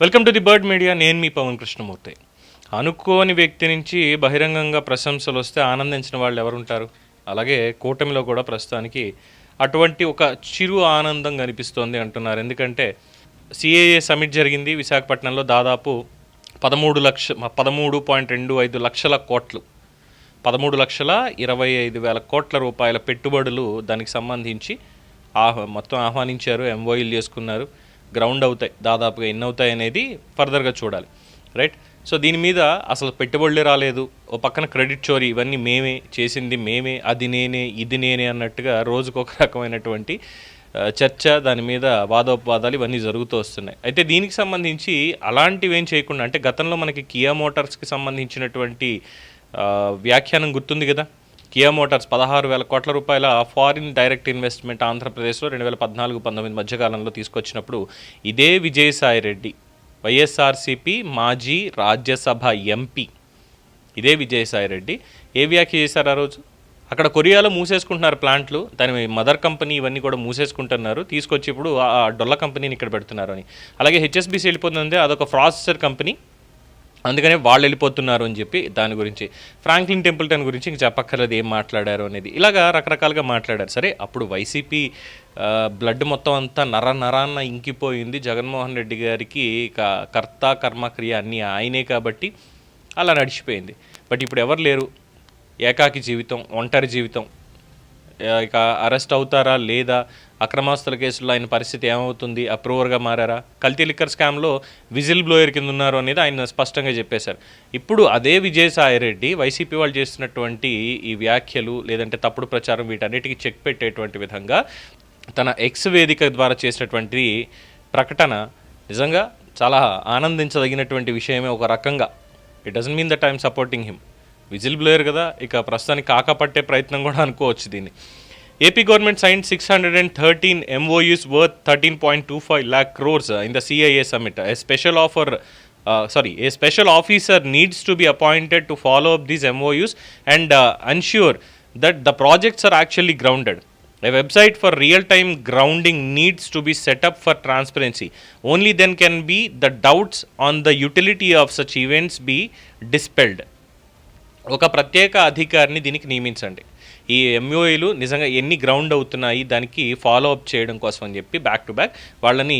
Welcome to the Bird Media నేను మీ పవన్ కృష్ణమూర్తి. అనుకోని వ్యక్తి నుంచి బహిరంగంగా ప్రశంసలు వస్తే ఆనందించిన వాళ్ళు ఎవరుంటారు? అలాగే కూటమిలో కూడా ప్రస్తుతానికి అటువంటి ఒక చిరు ఆనందం కనిపిస్తోంది అంటున్నారు. ఎందుకంటే సిఏఏ సమిట్ జరిగింది విశాఖపట్నంలో దాదాపు పదమూడు లక్ష పదమూడు పాయింట్ రెండు ఐదు లక్షల కోట్లు. పదమూడు లక్షల ఇరవై ఐదు వేల కోట్ల రూపాయల పెట్టుబడులు దానికి సంబంధించి ఆహ్ మొత్తం ఆహ్వానించారు ఎంఓఈలు చేసుకున్నారు. గ్రౌండ్ అవుతాయి దాదాపుగా ఎన్ని అవుతాయి అనేది ఫర్దర్గా చూడాలి రైట్ సో దీని మీద అసలు పెట్టుబడులే రాలేదు. ఓ పక్కన క్రెడిట్ చోరీ ఇవన్నీ మేమే చేసింది మేమే అది నేనే ఇది నేనే అన్నట్టుగా రోజుకు ఒక రకమైనటువంటి చర్చ దాని మీద వాదోపవాదాలు ఇవన్నీ జరుగుతూ వస్తున్నాయి. అయితే దీనికి సంబంధించి అలాంటివి ఏం చేయకుండా అంటే గతంలో మనకి కియా మోటార్స్కి సంబంధించినటువంటి వ్యాఖ్యానం గుర్తుంది కదా? కియా మోటార్స్ పదహారు వేల కోట్ల రూపాయల ఫారిన్ డైరెక్ట్ ఇన్వెస్ట్మెంట్ ఆంధ్రప్రదేశ్లో రెండు వేల పద్నాలుగు పంతొమ్మిది మధ్యకాలంలో తీసుకొచ్చినప్పుడు ఇదే విజయసాయి రెడ్డి వైఎస్ఆర్సిపి మాజీ రాజ్యసభ ఎంపీ. ఇదే విజయసాయి రెడ్డి. ఏ వ్యాఖ్య చేశారు ఆ రోజు? అక్కడ కొరియాలో మూసేసుకుంటున్నారు ప్లాంట్లు. దాని మదర్ కంపెనీ ఇవన్నీ కూడా మూసేసుకుంటున్నారు. తీసుకొచ్చి ఇప్పుడు ఆ ఆ డొల్ల కంపెనీని ఇక్కడ పెడుతున్నారు అని. అలాగే హెచ్ఎస్బిసి వెళ్ళిపోతుంది అదొక ప్రాసెసర్ కంపెనీ. అందుకనే వాళ్ళు వెళ్ళిపోతున్నారు అని చెప్పి దాని గురించి ఫ్రాంక్లిన్ టెంపుల్టన్ గురించి ఇంక చెప్పక్కర్లేదు ఏం మాట్లాడారు అనేది. ఇలాగా రకరకాలుగా మాట్లాడారు. సరే అప్పుడు వైసీపీ బ్లడ్ మొత్తం అంతా నర నరాన్న ఇంకిపోయింది. జగన్మోహన్ రెడ్డి గారికి ఇక కర్త కర్మక్రియ అన్నీ ఆయనే కాబట్టి అలా నడిచిపోయింది. బట్ ఇప్పుడు ఎవరు లేరు? ఏకాకి జీవితం ఒంటరి జీవితం. ఇక అరెస్ట్ అవుతారా లేదా? అక్రమాస్తుల కేసుల్లో ఆయన పరిస్థితి ఏమవుతుంది? అప్రూవర్గా మారారా? కల్తీ లిక్కర్ స్కామ్లో విజిల్ బ్లోయర్ కింద ఉన్నారు అనేది ఆయన స్పష్టంగా చెప్పేశారు. ఇప్పుడు అదే విజయసాయి రెడ్డి వైసీపీ వాళ్ళు చేస్తున్నటువంటి ఈ వ్యాఖ్యలు లేదంటే తప్పుడు ప్రచారం వీటన్నిటికీ చెక్ పెట్టేటువంటి విధంగా తన ఎక్స్ వేదిక ద్వారా చేసినటువంటి ప్రకటన నిజంగా చాలా ఆనందించదగినటువంటి విషయమే ఒక రకంగా. It doesn't mean that I'm supporting him whistle blower కదా ఇక ప్రస్తుతానికి కాకపట్టే ప్రయత్నం కూడా అనుకోవచ్చు దీన్ని. AP government sign six hundred and thirteen MoUs worth thirteen point two five lakh crores in the CIA summit a special offer sorry a special officer needs to be appointed to follow up these MoUs and ensure that the projects are actually grounded A website for real time grounding needs to be set up for transparency. Only then can be the doubts on the utility of such events be dispelled. ఒక ప్రత్యేక అధికారిని దీనికి నియమించండి ఈ ఎంఓఏలు నిజంగా ఎన్ని ground అవుతున్నాయి దానికి follow up చేయడం కోసం అని చెప్పి బ్యాక్ టు బ్యాక్ వాళ్ళని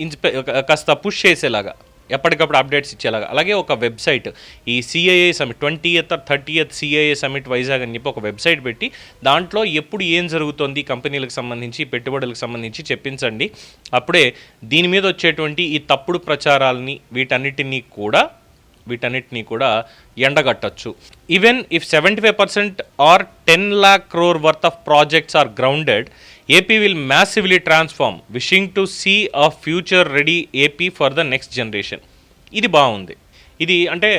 ఇన్స్పె కాస్త పుష్ చేసేలాగా ఎప్పటికప్పుడు అప్డేట్స్ ఇచ్చేలాగా. అలాగే ఒక వెబ్సైట్ ఈ CIA summit twenty eighth thirty eighth CIA summit Vizag అని చెప్పి ఒక వెబ్సైట్ పెట్టి దాంట్లో ఎప్పుడు ఏం జరుగుతోంది కంపెనీలకు సంబంధించి పెట్టుబడులకు సంబంధించి చెప్పించండి. అప్పుడే దీని మీద వచ్చేటువంటి ఈ తప్పుడు ప్రచారాలని వీటన్నిటినీ కూడా వీటన్నిటినీ కూడా ఎండగట్టచ్చు. Even if seventy five percent or ten lakh crore worth of projects are grounded AP will massively transform wishing to see a future ready AP for the next generation ఇది బాగుంది. ఇది అంటే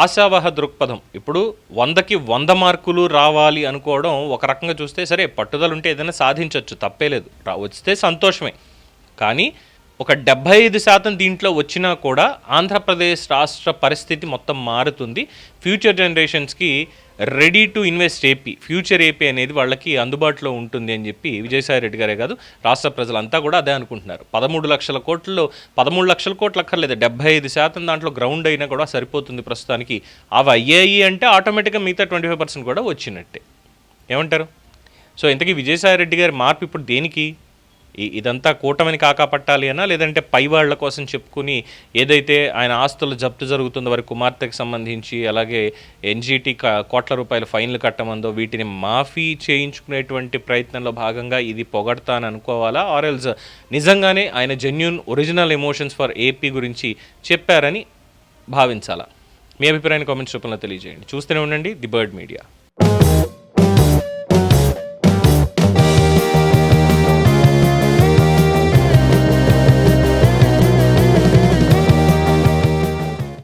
ఆశావహ దృక్పథం. ఇప్పుడు వందకి వంద మార్కులు రావాలి అనుకోవడం ఒక రకంగా చూస్తే సరే పట్టుదల ఉంటే ఏదైనా సాధించవచ్చు తప్పేలేదు రా వస్తే సంతోషమే. కానీ ఒక డెబ్బై ఐదు శాతం దీంట్లో వచ్చినా కూడా ఆంధ్రప్రదేశ్ రాష్ట్ర పరిస్థితి మొత్తం మారుతుంది. Future జనరేషన్స్కి ready to invest AP future AP అనేది వాళ్ళకి అందుబాటులో ఉంటుంది అని చెప్పి విజయసాయి రెడ్డి గారే కాదు రాష్ట్ర ప్రజలంతా కూడా అదే అనుకుంటున్నారు. పదమూడు లక్షల కోట్లలో పదమూడు లక్షల కోట్లు అక్కర్లేదు. డెబ్బై ఐదు శాతం దాంట్లో గ్రౌండ్ అయినా కూడా సరిపోతుంది ప్రస్తుతానికి. అవి అయ్యాయి అంటే ఆటోమేటిక్గా మిగతా ట్వంటీ ఫైవ్ పర్సెంట్ కూడా వచ్చినట్టే. ఏమంటారు? సో ఇంతకీ విజయసాయి రెడ్డి గారి మార్పు ఇప్పుడు దేనికి? ఇదంతా కూటమిని కాకాపట్టాలి అనా లేదంటే పై వాళ్ళ కోసం చెప్పుకుని ఏదైతే ఆయన ఆస్తులు జప్తు జరుగుతుందో వారి కుమార్తెకి సంబంధించి అలాగే ఎన్జీటీ కోట్ల రూపాయల ఫైన్లు కట్టమందో వీటిని మాఫీ చేయించుకునేటువంటి ప్రయత్నంలో భాగంగా ఇది పొగడతాను అనుకోవాలా? ఆర్ఎల్స్ నిజంగానే ఆయన genuine original emotions for AP గురించి చెప్పారని భావించాలా? మీ అభిప్రాయాన్ని కామెంట్స్ రూపంలో తెలియజేయండి. చూస్తూనే ఉండండి ది బర్డ్ మీడియా.